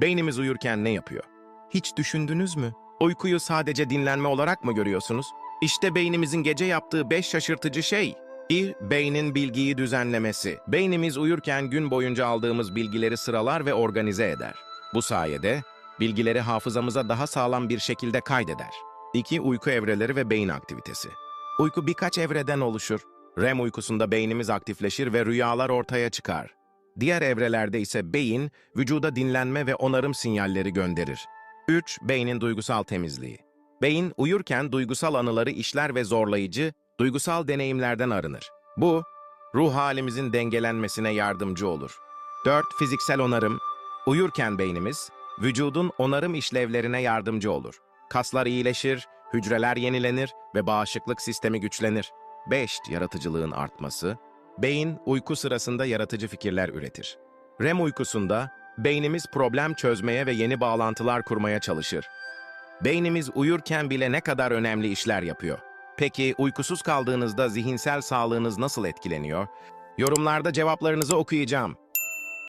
Beynimiz uyurken ne yapıyor? Hiç düşündünüz mü? Uykuyu sadece dinlenme olarak mı görüyorsunuz? İşte beynimizin gece yaptığı beş şaşırtıcı şey. Bir, beynin bilgiyi düzenlemesi. Beynimiz uyurken gün boyunca aldığımız bilgileri sıralar ve organize eder. Bu sayede bilgileri hafızamıza daha sağlam bir şekilde kaydeder. 2. Uyku evreleri ve beyin aktivitesi. Uyku birkaç evreden oluşur. REM uykusunda beynimiz aktifleşir ve rüyalar ortaya çıkar. Diğer evrelerde ise beyin, vücuda dinlenme ve onarım sinyalleri gönderir. 3. Beynin duygusal temizliği. Beyin uyurken duygusal anıları işler ve zorlayıcı, duygusal deneyimlerden arınır. Bu, ruh halimizin dengelenmesine yardımcı olur. 4. Fiziksel onarım. Uyurken beynimiz, vücudun onarım işlevlerine yardımcı olur. Kaslar iyileşir, hücreler yenilenir ve bağışıklık sistemi güçlenir. 5. Yaratıcılığın artması. Beyin uyku sırasında yaratıcı fikirler üretir. REM uykusunda beynimiz problem çözmeye ve yeni bağlantılar kurmaya çalışır. Beynimiz uyurken bile ne kadar önemli işler yapıyor. Peki uykusuz kaldığınızda zihinsel sağlığınız nasıl etkileniyor? Yorumlarda cevaplarınızı okuyacağım.